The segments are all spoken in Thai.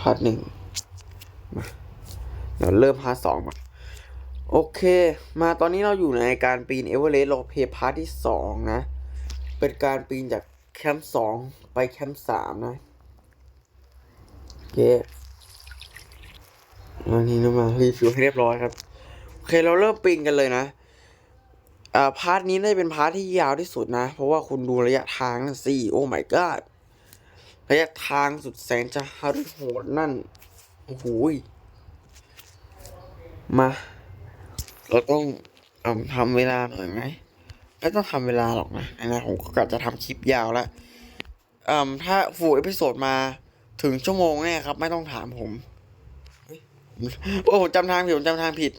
พาร์ทหนึ่งมาเดี๋ยวเริ่มพาร์ทสองมาโอเค มาตอนนี้เราอยู่ในการปีนเอเวอเรสต์โลเพพาร์ทที่สองนะ เป็นการปีนจากแคมป์สองไปแคมป์สามนะโอเควันนี้เรามารีวิวให้เรียบร้อยครับโอเคเราเริ่มปีนกันเลยนะอ่าพาร์ทนี้น่าจะเป็นพาร์ทที่ยาวที่สุดนะ เพราะว่าคุณดูระยะทางนั่นสิโอ้ my god ระยะทางสุดแสนจะฮารุโหดนั่น โอ้โหยมา เราต้องเอ่อทำเวลาหน่อยไหมไม่ต้องทำเวลาหรอกนะอันนะผมก็กะจะทำคลิปยาวแล้วอ่อถ้าฟูเอพิโซดมาถึงชั่วโมงแน่ครับ ไม่ต้องถามผมโอ้ผมจำทางผิดผมจำทางผิด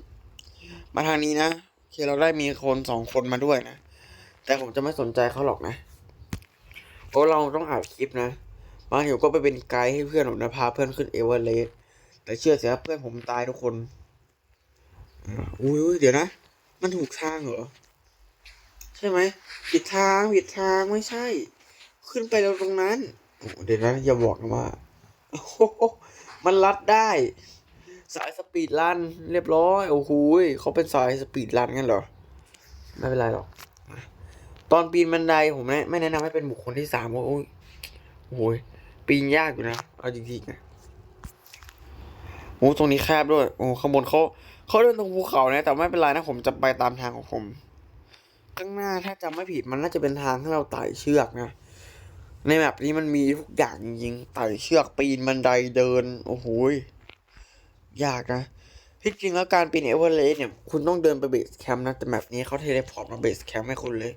มาทางนี้นะโอเคเราได้มีคนสองคนมาด้วยนะ แต่ผมจะไม่สนใจเขาหรอกนะเพราะเราต้องอัดคลิปนะ บางทีผมก็ไปเป็นไกด์ให้เพื่อนผมนะพาเพื่อนขึ้นเอเวอเรสต์แต่เชื่อเสียเพื่อนผมตายทุกคนอุ้ยเดี๋ยวนะ มันถูกทางเหรอ ใช่ไหมผิดทางผิดทางไม่ใช่ ขึ้นไปเราตรงนั้นโอ้เดี๋ยวนะอย่าบอกนะว่ามันลัดได้ สายสปีดรันเรียบร้อยโอ้โหยเขาเป็นสายสปีดรันกันเหรอ ไม่เป็นไรหรอก ตอนปีนบันไดผมไม่แนะนำให้เป็นบุคคลที่สามเพราะโอ้ยโอ้โหย ปีนยากอยู่นะ เอาจริงๆนะโอ้ตรงนี้แคบด้วย โอ้ข้างบนเขาเขาเดินตรงภูเขานะ แต่ไม่เป็นไรนะผมจะไปตามทางของผม ข้างหน้าถ้าจำไม่ผิดมันน่าจะเป็นทางให้เราไต่เชือกนะ ในแบบนี้มันมีทุกอย่างจริงๆไต่เชือกปีนบันไดเดิน โอ้โหยยากนะที่จริงแล้วการปีนเอเวอเรสต์เนี่ย คุณต้องเดินไปเบสแคมป์นะ แต่แบบนี้เขาเทเลพอร์ตมาเบสแคมป์ให้คุณเลย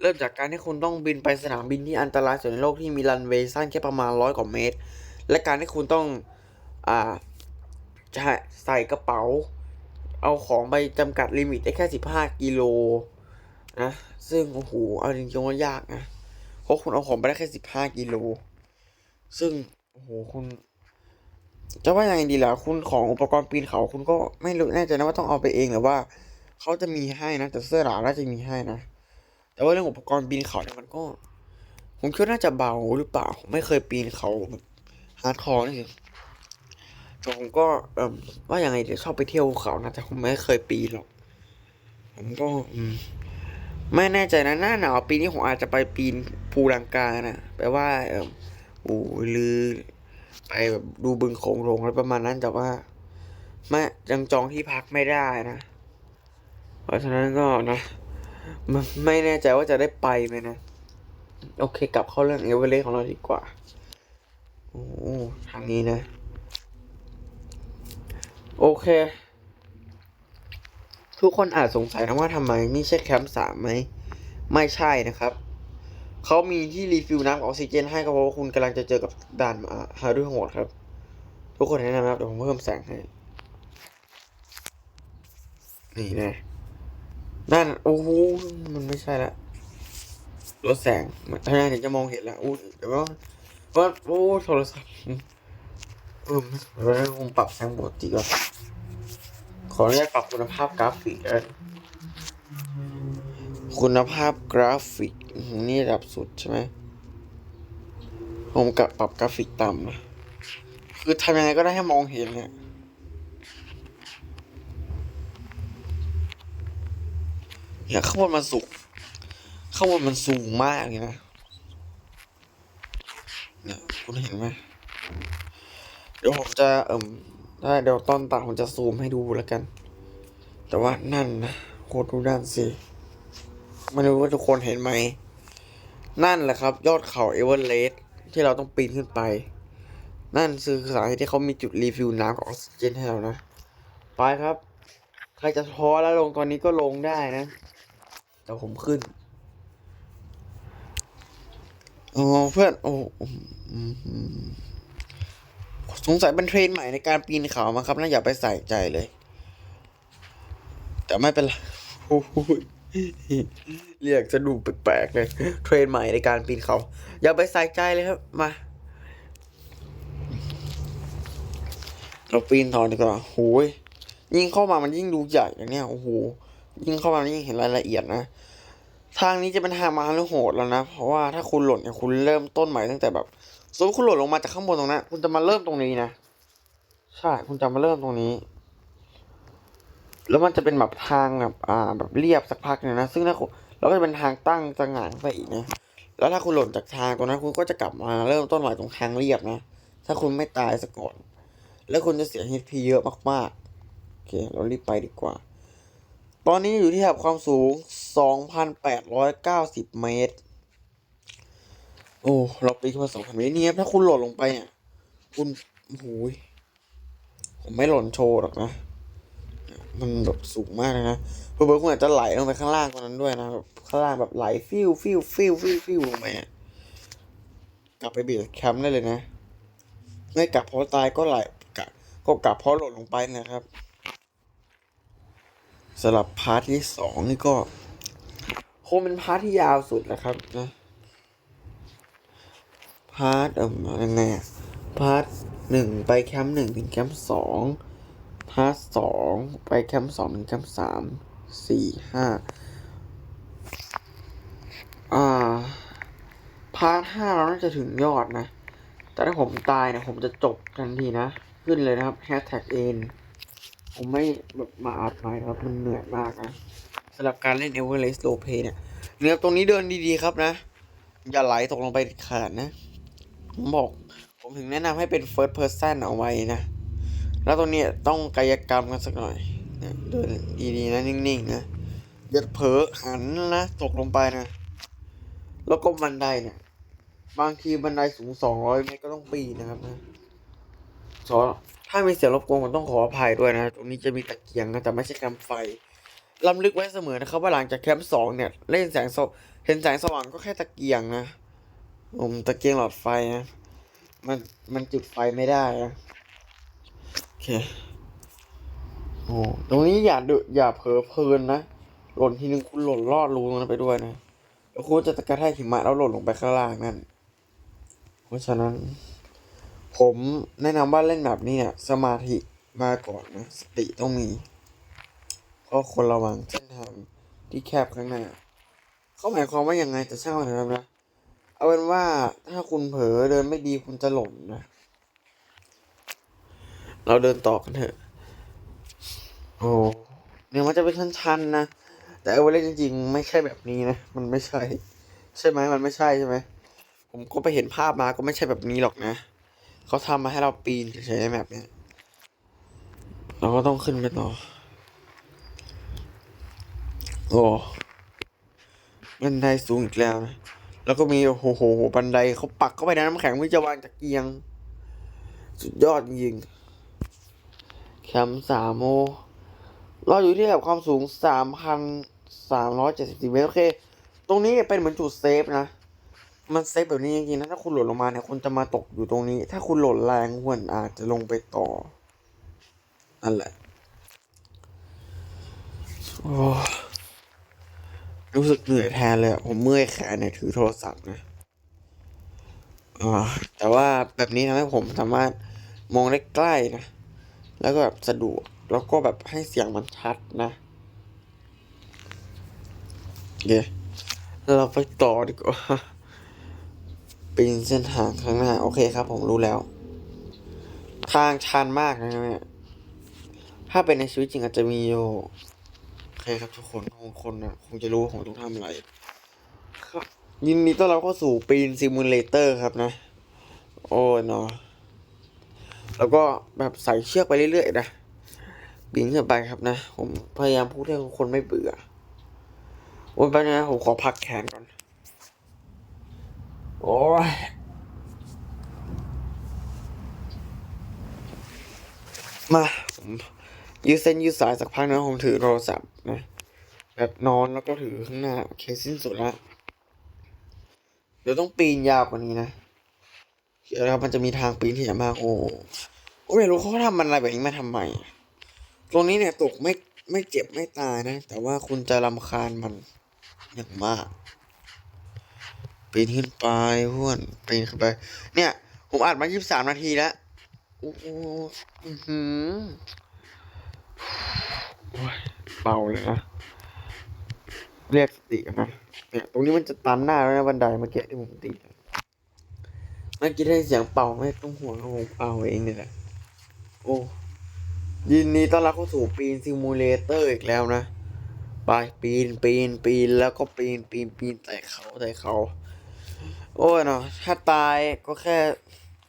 เริ่มจากการที่คุณต้องบินไปสนามบินที่อันตรายสุดในโลกที่มีรันเวย์สั้นแค่ประมาณร้อยกว่าเมตร และการที่คุณต้องอ่าจะใส่กระเป๋า เอาของไปจำกัดลิมิตได้แค่สิบห้ากิโลนะซึ่งโอ้โหเอาจริงๆว่ายากนะเพราะคุณเอาของไปได้แค่สิบห้ากิโลซึ่งโอ้โหคุณจะว่ายังไงดีล่ะคุณของอุปกรณ์ปีนเขาคุณก็ไม่รู้แน่ใจนะว่าต้องเอาไปเองหรือว่าเขาจะมีให้นะแต่เสื้อหลาน่าจะมีให้นะ แต่ว่าเรื่องอุปกรณ์ปีนเขาเนี่ยมันก็ ผมคิดว่าน่าจะเบาหรือเปล่าผมไม่เคยปีนเขาแบบฮาร์ดคอร์นี่สิแต่ผมก็เอ่อว่างไงเดี๋ยวชอบไปเที่ยวเขานะแต่ผมไม่เคยปีนหรอก ผมก็ไม่แน่ใจนะหน้าหนาวปีนี้ผมอาจจะไปปีนภูลังกานะแปลว่าเอออูลือไปแบบดูบึงโขงลงอะไรประมาณนั้นแต่ว่าไม่ยังจองที่พักไม่ได้นะ เพราะฉะนั้นก็นะ ไม่แน่ใจว่าจะได้ไปไหมนะ โอเค กลับเข้าเรื่องเอเวอเรสต์ของเราดีกว่า โอ้ทางนี้นะ โอเค ทุกคนอาจสงสัยนะว่าทำไมนี่ใช่แคมป์สามไหม ไม่ใช่นะครับ เขามีที่รีฟิลน้ำออกซิเจนให้ก็เพราะว่าคุณกำลังจะเจอกับด่านฮารุโหดครับ ทุกคนแนะนำนะครับเดี๋ยวผมเพิ่มแสงให้ นี่นะ นั่นโอ้โหมันไม่ใช่ละลดแสงถ้าอย่างนี้จะมองเห็นแล้วอู้เดี๋ยวว่าว่าโอ้โทรศัพท์เออเดี๋ยวเราผมปรับแสงปกติก่อนขออนุญาตปรับคุณภาพกราฟิกนะคุณภาพกราฟิกนี่ระดับสุดใช่ไหมผมกับปรับกราฟิกต่ำนะคือทำยังไงก็ได้ให้มองเห็นเนี่ย เนี่ยข้างบนมันสูงข้างบนมันสูงมากเลยนะเนี่ยคุณเห็นไหมเดี๋ยวผมจะเอิ่มได้เดี๋ยวตอนตัดผมจะซูมให้ดูแล้วกัน แต่ว่านั่นนะโคตรดูด้านสิไม่รู้ว่าทุกคนเห็นไหม นั่นแหละครับ ยอดเขาเอเวอเรสต์ที่เราต้องปีนขึ้นไป นั่นคือสาเหตุที่เขามีจุดรีฟิลน้ำกับออกซิเจนให้เรานะ ไปครับ ใครจะท้อแล้วลงตอนนี้ก็ลงได้นะ แต่ผมขึ้นโอ๋อเพื่อนโอ้สงสัยเป็นเทรนใหม่ในการปีนเขามั้งครับน่าอย่าไปใส่ใจเลย แต่ไม่เป็นไรเรียกจะดูแปลกๆเลย เทรนใหม่ในการปีนเขา อย่าไปใส่ใจเลยครับ มา เราปีนต่อดีกว่าโหยยิ่งเข้ามามันยิ่งดูใหญ่อย่างเนี้ยโอ้โห ยิ่งเข้ามายิ่งเห็นรายละเอียดนะ ทางนี้จะเป็นทางมาหรือโหดแล้วนะ เพราะว่าถ้าคุณหล่นเนี่ยคุณเริ่มต้นใหม่ตั้งแต่แบบสมมติคุณหลดลงมาจากข้างบนตรงนั้นคุณจะมาเริ่มตรงนี้นะ ใช่ คุณจะมาเริ่มตรงนี้ แล้วมันจะเป็นแบบทางแบบอ่า แบบเรียบสักพักหนึงนะ ซึ่งถ้าคุณแล้วก็จะเป็นทางตั้งสง่านไปอีกนะ แล้วถ้าคุณหล่นจากทางตรงนั้น คุณก็จะกลับมาเริ่มต้นใหม่ตรงทางเรียบนะ ถ้าคุณไม่ตายซะก่อน แล้วคุณจะเสีย HP เยอะมากๆ โอเค เรารีบไปดีกว่า ตอนนี้อยู่ที่ระดับความสูง 2,890 เมตร โอ้ เราปีนขึ้นมา 2,000 เมตรเนี่ยถ้าคุณหล่นลงไปเนี่ยคุณโอ้ยผมไม่หล่นโชว์หรอกนะ มันแบบสูงมากเลยนะเพื่อๆคุณอาจจะไหลลงไปข้างล่างตรงนั้นด้วยนะแบบข้างล่างแบบไหลฟิวฟิวฟิวฟิวฟิวลงไปอะกลับไปเบียดแคมป์ได้เลยนะ ไม่กลับเพราะตายก็ไหลกลับก็กลับเพราะหล่นลงไปนะครับ สำหรับพาร์ทที่สองนี่ก็คงเป็นพาร์ทที่ยาวสุดแหละครับนะพาร์ทเอ่อยังไงอะพาร์ทหนึ่งไปแคมป์หนึ่งถึงแคมป์สองพาร์ทสองไปแคมป์สองถึงแคมป์สามสี่ห้าอ่าพาร์ทห้าเราน่าจะถึงยอดนะ แต่ถ้าผมตายเนี่ยผมจะจบทันทีนะ ขึ้นเลยนะครับแฮชแท็กเอน ผมไม่แบบมาอัดใหม่นะครับมันเหนื่อยมากนะสำหรับการเล่นเอเวอร์เรสต์โลเพเนี่ยเนี่ยตรงนี้เดินดีๆครับนะ อย่าไหลตกลงไปขาดนะ ผมบอก ผมถึงแนะนำให้เป็น first person เอาไว้นะ แล้วตรงนี้ต้องกายกรรมกันสักหน่อยนะเดินดีๆนะ นิ่งๆนะอย่าเผลอหันนะ ตกลงไปนะ แล้วก็บันไดเนี่ย บางทีบันไดสูง200เมตรก็ต้องปีนนะครับนะสอ ถ้ามีเสียงรบกวนผมต้องขออภัยด้วยนะ ตรงนี้จะมีตะเกียงนะแต่ไม่ใช่แคมไฟล้ำลึกไว้เสมอนะครับว่าหลังจากแคมป์สองเนี่ยเล่นแสงสวเห็นแสงสว่างก็แค่ตะเกียงนะผมตะเกียงหลอดไฟนะมันมันจุดไฟไม่ได้นะโอเคโอ้ตรงนี้อย่าดุอย่าเผลอเพลินนะหล่นทีนึงคุณหล่นลอดรูนั้นไปด้วยนะแล้วคุณจะกระแทกหิมะแล้วหล่นลงไปข้างล่างนั่นเพราะฉะนั้น ผมแนะนำว่าเล่นแบบนี้เนี่ยสมาธิมาก่อนนะสติต้องมีเพราะคนระวังเส้นทางที่แคบข้างหน้าเขาหมายความว่ายังไงแต่ช่างมันเถอะครับนะเอาเป็นว่าถ้าคุณเผลอเดินไม่ดีคุณจะหล่นนะ เราเดินต่อกันเถอะ โอ้เนี่ยมันจะเป็นชันๆนะ แต่เอาไว้เล่นจริงๆ ไม่ใช่แบบนี้นะ มันไม่ใช่ ใช่ไหมมันไม่ใช่ใช่ไหม ผมก็ไปเห็นภาพมาก็ไม่ใช่แบบนี้หรอกนะ เขาทำมาให้เราปีนเฉยๆแบบเนี้ยเราก็ต้องขึ้นไปต่อ โอ้บันไดสูงอีกแล้วนะ แล้วก็มีโอ้โหบันไดเขาปักเข้าไปในน้ำแข็งเพื่อจะวางตะเกียง สุดยอดจริงแคมป์สามโมเราอยู่ที่ระดับความสูงสามพันสามร้อยเจ็ดสิบเมตรโอเค ตรงนี้เป็นเหมือนจุดเซฟนะ มันเซฟแบบนี้จริงๆนะถ้าคุณหล่นลงมาเนี่ยคุณจะมาตกอยู่ตรงนี้ ถ้าคุณหล่นแรงคุณอาจจะลงไปต่อนั่นแหละรู้สึกเหนื่อยแทนเลยผมเมื่อยแขนเนี่ยถือโทรศัพท์นะแต่ว่าแบบนี้ทำให้ผมสามารถมองได้ใกล้นะ แล้วก็แบบสะดวก แล้วก็แบบให้เสียงมันชัดนะเดี๋ยวเราไปต่อดีกว่า เป็นเส้นทางข้างหน้า โอเคครับ ผมรู้แล้ว ทางชันมากนะเนี่ยถ้าเป็นในชีวิตจริงอาจจะมีอยู่โอเคครับทุกคนคงคนนะคงจะรู้ว่าผมต้องทำอะไรครับยินดีต้อนรับเข้าสู่ปีนซิมูเลเตอร์ครับนะ โอ้เนาะแล้วก็แบบใส่เชือกไปเรื่อยๆนะปีนขึ้นไปครับนะ ผมพยายามพูดให้ทุกคนไม่เบื่อโอ้ยไปนะผมขอพักแขนก่อน โอ้ยมาผมยืดเส้นยืดสายสักพักนะผมถือโทรศัพท์นะแบบนอนแล้วก็ถือข้างหน้าโอเคสิ้นสุดละเดี๋ยวต้องปีนยาวกว่านี้นะเดี๋ยวครับมันจะมีทางปีนที่จะมากโอ้โอ้ไม่รู้เขาทำมันอะไรแบบนี้มาทำไมตรงนี้เนี่ยตกไม่ไม่เจ็บไม่ตายนะ แต่ว่าคุณจะรำคาญมันอย่างมาก ปีนขึ้นไปห้วนปีนขึ้นไป เนี่ย ผมอัดมา23นาทีแล้วโอ้โหอื้อหือเบาเลยนะเรียกสติกันนะเนี่ยตรงนี้มันจะตันหน้าแล้วนะบันไดเมื่อกี้ที่ผมตีเมื่อกี้ได้เสียงเป่าไม่ต้องห่วงผมเป่าเองนี่แหละโอ้ยินดีต้อนรับเข้าสู่ปีนซิมูเลเตอร์อีกแล้วนะไปปีนปีนปีนแล้วก็ปีนปีนปีนไต่เขาไต่เขา โอ้ยเนาะถ้าตายก็แค่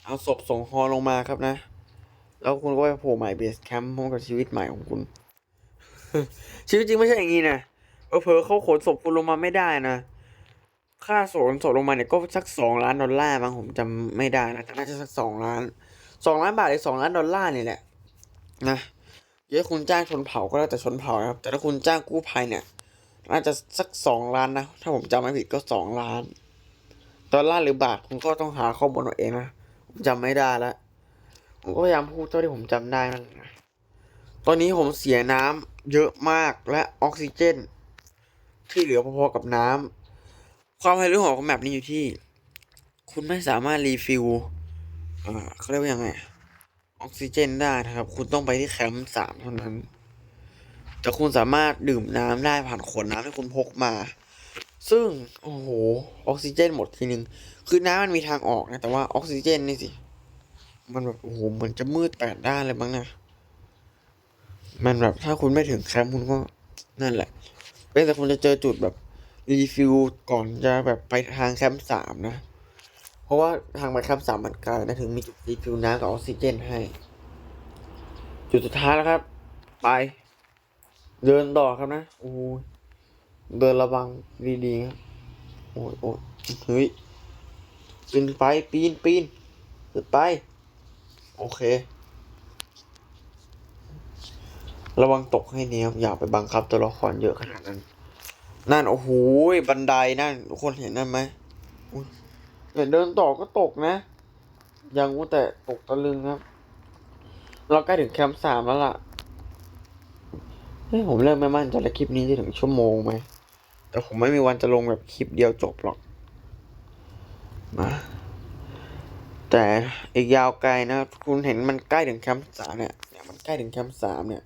เอาศพส่งฮอลงมาครับนะ แล้วคุณก็ไปโผล่ใหม่เบสแคมป์พร้อมกับชีวิตใหม่ของคุณ ชีวิตจริงไม่ใช่อย่างนี้นะเผลอเขาขนศพคุณลงมาไม่ได้นะ ค่าส่งศพลงมาเนี่ยก็สักสองล้านดอลลาร์บางผมจำไม่ได้นะแต่น่าจะสักสองล้านสองล้านบาทหรือสองล้านดอลลาร์นี่แหละนะเยอะคุณจ้างชนเผ่าก็แล้วแต่ชนเผ่านะครับ แต่ถ้าคุณจ้างกู้ภัยเนี่ยน่าจะสักสองล้านนะ ถ้าผมจำไม่ผิดก็สองล้าน ดอลลาร์หรือบาทคุณก็ต้องหาข้อมูลเอาเองนะผมจำไม่ได้แล้วผมก็พยายามพูดเท่าที่ผมจำได้นั่นแหละนะตอนนี้ผมเสียน้ำเยอะมากและออกซิเจน ที่เหลือพอๆกับน้ำความไฮไลท์ของแมปนี้อยู่ที่ คุณไม่สามารถรีฟิลเขาเรียกว่ายังไงออกซิเจนได้นะครับ คุณต้องไปที่แคมป์สามเท่านั้น แต่คุณสามารถดื่มน้ำได้ผ่านขวดน้ำที่คุณพกมา ซึ่ง โอ้โห ออกซิเจนหมดทีนึง คือน้ำมันมีทางออกนะ แต่ว่าออกซิเจนนี่สิ มันแบบ โอ้โห เหมือนจะมืดแปดด้านเลยมั้งนะ มันแบบถ้าคุณไม่ถึงแคมป์คุณก็นั่นแหละเป็นแต่คุณจะเจอจุดแบบ รีฟิลก่อนจะแบบไปทางแคมป์สามนะ เพราะว่าทางไปแคมป์สามมันไกลนะถึงมีจุดรีฟิลน้ำกับออกซิเจนให้ จุดสุดท้ายแล้วครับ ไป เดินต่อครับนะ โอ้ เดินระวังดีๆครับ โอ้ยโอ้ยเฮ้ยปีนไปปีนปีนขึ้นไป โอเค ระวังตกให้เนี้ยครับ อย่าไปบังคับตัวละครเยอะขนาดนั้น นั่น โอ้โหบันไดนั่น ทุกคนเห็นนั่นไหมเห็นเดินต่อก็ตกนะ ยังว่าแต่ตกตะลึงครับ เราใกล้ถึงแคมป์สามแล้วล่ะเฮ้ยผมเริ่มไม่มั่นใจแล้วคลิปนี้จะถึงชั่วโมงไหม แต่ผมไม่มีวันจะลงแบบคลิปเดียวจบหรอกมาแต่อีกยาวไกลนะ คุณเห็นมันใกล้ถึงแคมป์สามเนี่ยเนี่ย มันใกล้ถึงแคมป์สามเนี่ย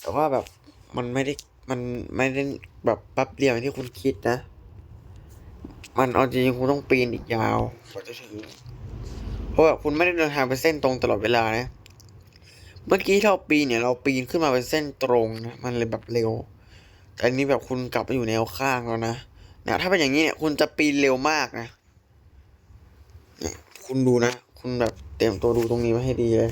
แต่ว่าแบบมันไม่ได้มันไม่ได้แบบแป๊บเดียวอย่างที่คุณคิดนะ มันเอาจริงคุณต้องปีนอีกยาวกว่าจะถึงเพราะแบบคุณไม่ได้เดินทางไปเส้นตรงตลอดเวลานะ เมื่อกี้ที่เราปีนเนี่ย เราปีนขึ้นมาเป็นเส้นตรงนะ มันเลยแบบเร็ว อันนี้แบบคุณกลับไปอยู่แนวข้างแล้วนะเนี่ยถ้าเป็นอย่างนี้เนี่ยคุณจะปีนเร็วมากนะเนี่ยคุณดูนะ คุณแบบเตรียมตัวดูตรงนี้ไว้ให้ดีเลย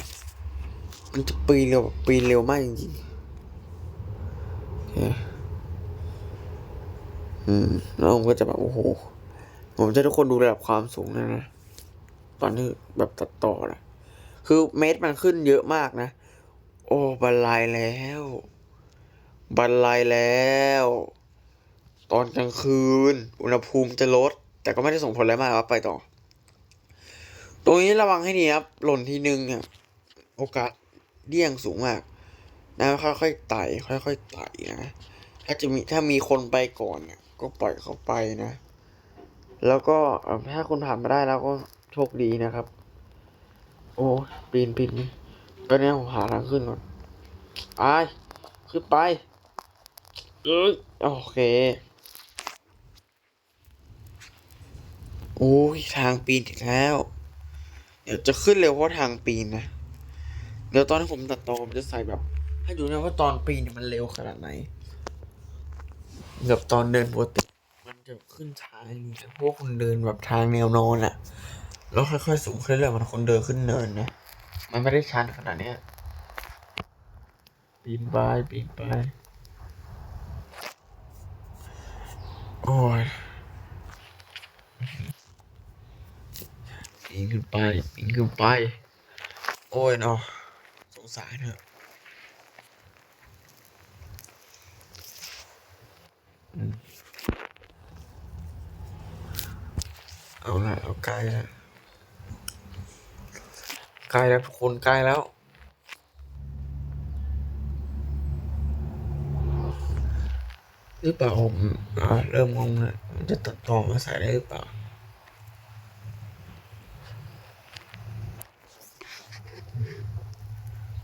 มันจะปีนเร็วปีนเร็วมากจริงๆโอเคอืมแล้วผมก็จะแบบโอ้โห ผมจะให้ทุกคนดูระดับความสูงนะนะ ตอนที่แบบตัดต่อนะ คือเมตรมันขึ้นเยอะมากนะ โอ้บรรลัยแล้ว บรรลัยแล้ว ตอนกลางคืน อุณหภูมิจะลด แต่ก็ไม่ได้ส่งผลอะไรมากครับไปต่อ ตรงนี้ระวังให้ดีครับ หล่นทีนึงเนี่ยโอกาสเดี่ยงสูงมากนะค่อยๆไต่ค่อยๆไต่นะถ้าจะมีถ้ามีคนไปก่อนเนี่ยก็ปล่อยเขาไปนะ แล้วก็ถ้าคุณผ่านมาได้แล้วก็โชคดีนะครับ โอ้ปีนปีนก็เนี่ยผมหาทางขึ้นก่อนไปขึ้นไป อ้ยโอเค โอ้ยทางปีนอีกแล้ว เดี๋ยวจะขึ้นเร็วเพราะทางปีนนะ เดี๋ยวตอนที่ผมตัดต่อผมจะใส่แบบ ให้ดูนะว่าตอนปีนเนี่ยมันเร็วขนาดไหนแบบตอนเดินปกติมันจะขึ้นช้าอย่างนี้นะเพาะว่าคุณเดินแบบทางแนวนอนอะแล้วค่อยๆสูงขึ้นเรื่อยมันคนเดินขึ้นเนินนะ มันไม่ได้ชันขนาดเนี้ยปีนไปปีนไป โอ้ยปีนขึ้นไปปีนขึ้นไป โอ้ยเนาะสงสารเถอะเอาละเอาใกล้แล้วใกล้แล้วทุกคนใกล้แล้ว หรือเปล่าผมเริ่มงงแล้วมันจะตัดต่อมาใส่ได้หรือเปล่า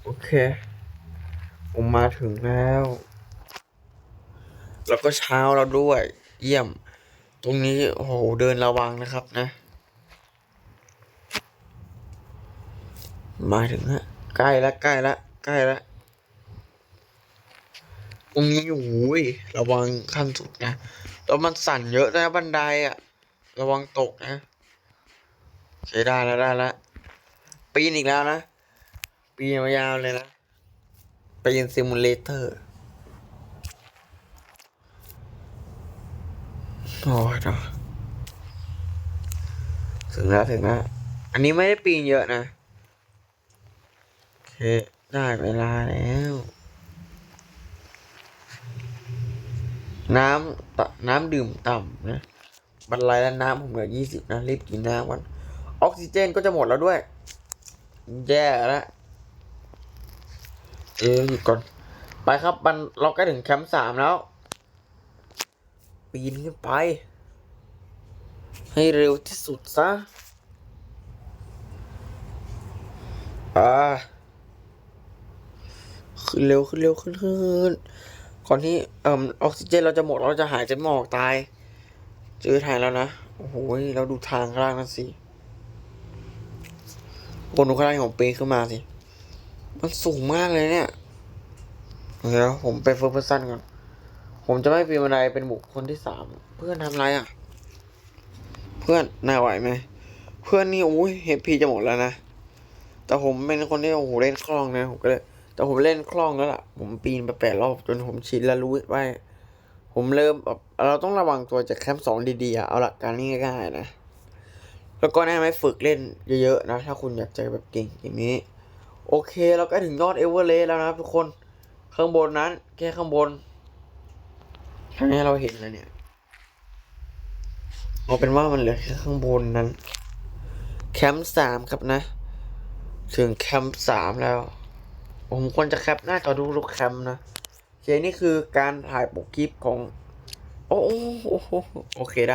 โอเค ผมมาถึงแล้ว แล้วก็เช้าแล้วด้วย เยี่ยม ตรงนี้โอ้โหเดินระวังนะครับนะ มาถึงฮะใกล้ละใกล้ละใกล้ละ ตรงนี้โอ้ยระวังขั้นสุดนะแล้วมันสั่นเยอะนะบันไดอะ ระวังตกนะใช้ได้แล้วได้แล้วปีนอีกแล้วนะ ปีนยาวๆเลยนะปีนซิมูเลเตอร์โอ้ยนะถึงแล้วถึงแล้วอันนี้ไม่ได้ปีนเยอะนะ โอเค ได้เวลาแล้ว น้ำน้ำดื่มต่ำนะบรรลัยแล้วน้ำผมเหลือยี่สิบนะรีบกินน้ำกันออกซิเจนก็จะหมดแล้วด้วย แย่แล้วเอ๊ะหยุดก่อน ไปครับมันเราใกล้ถึงแคมป์สามแล้ว ปีนขึ้นไป ให้เร็วที่สุดซะอ่าขึ้นเร็วขึ้นเร็วขึ้นขึ้น ก่อนที่เอ่อออกซิเจนเราจะหมดเราจะหายใจไม่ออกตายเจอทางแล้วนะโอ้โหเราดูทางข้างล่างนั่นสิบนดูข้างล่างของปีนขึ้นมาสิมันสูงมากเลยเนี่ยเดี๋ยวผมไปเฟิร์สเพอร์ซันก่อนผมจะไม่ปีนบันไดเป็นบุคคลที่สามเพื่อนทำไรอะ เพื่อนนายไหวไหมเพื่อนนี่โอ้ยเฮปพีจะหมดแล้วนะแต่ผมเป็นคนที่โอ้โหเล่นคล่องนะผมก็เลย แต่ผมเล่นคล่องแล้วล่ะ ผมปีนไปแปดรอบจนผมชินแล้วรู้ว่าผมเริ่มแบบเราต้องระวังตัวจากแคมป์สองดีๆเอาหลักการง่ายๆนะ แล้วก็แนะนำให้ฝึกเล่นเยอะๆนะ ถ้าคุณอยากจะแบบเก่งอย่างนี้ โอเคเราก็ถึงยอดเอเวอเรสต์แล้วนะทุกคนข้างบนนั้น แค่ข้างบนทางนี้เราเห็นแล้วเนี่ยเอาเป็นว่ามันเหลือแค่ข้างบนนั้น แคมป์สามครับนะ ถึงแคมป์สามแล้ว ผมควรจะแคปหน้าจอทุกๆแคมนะโอเคนี่คือการถ่ายปกคลิปของ โอ้โหโอเคได้